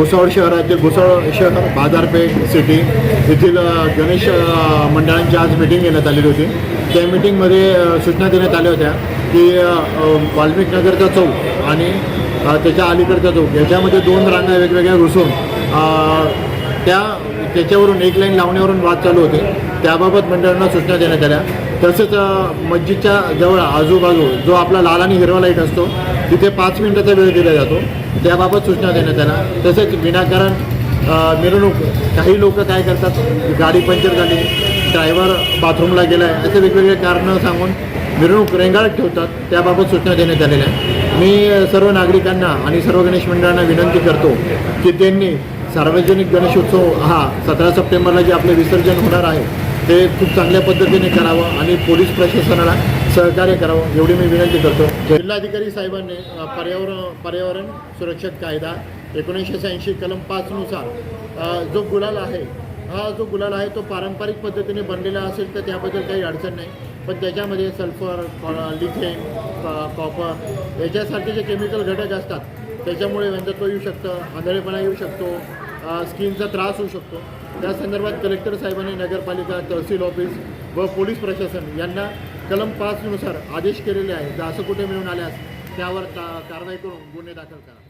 भुसावळ शहरातील भुसावळ शहर बाजारपेठ सिटी येथील गणेश मंडळांची आज मिटिंग घेण्यात आलेली होती. त्या मिटिंगमध्ये सूचना देण्यात आल्या होत्या की अ, नगरचा चौक आणि त्याच्या अलीकडचा चौक याच्यामध्ये दोन रांगा वेगवेगळ्या घुसून त्या त्याच्यावरून एक लाईन लावण्यावरून वाद चालू होते. त्याबाबत मंडळांना सूचना देण्यात आल्या. तसेच मस्जिदच्या जवळ आजूबाजू जो आपला लाल आणि हिरवा लाइट असतो तिथे पाच मिनिटाचा वेळ दिला जातो. त्याबाबत सूचना देण्यात आल्या. तसेच विनाकारण मिरवणूक काही लोक काय करतात? गाडी पंक्चर झाली ड्रायव्हर बाथरूमला गेला आहे असे वेगवेगळे कारणं सांगून मिरवणूक रेंगाळत ठेवतात. त्याबाबत सूचना देण्यात आलेल्या मी सर्व नागरिकांना आणि सर्व गणेश मंडळांना विनंती करतो की त्यांनी सार्वजनिक गणेशोत्सव हा सतरा सप्टेंबरला जे आपलं विसर्जन होणार आहे ते खूप चांगल्या पद्धतीने करावं आणि पोलीस प्रशासनाला सहकार्य करावं एवढी मी विनंती करतो. जिल्हाधिकारी साहेबांनी पर्यावरण पर्यावरण सुरक्षित कायदा एकोणीसशे शहाऐंशी कलम पाचनुसार जो गुलाल आहे हा जो गुलाल आहे तो पारंपरिक पद्धतीने बनलेला असेल तर त्याबद्दल काही अडचण नाही. पण त्याच्यामध्ये सल्फर लिथेन कॉपर याच्यासारखे जे केमिकल घटक असतात त्याच्यामुळे वंधत्व येऊ शकतं आंधळेपणा येऊ शकतो स्किनचा त्रास होऊ शकतो. त्या संदर्भात कलेक्टर साहेबांनी नगरपालिका तहसील ऑफिस व पोलीस प्रशासन यांना कलम पाचनुसार आदेश केलेले आहे जर असं कुठे मिळून आल्यास त्यावर ता कारवाई करून गुन्हे दाखल करा.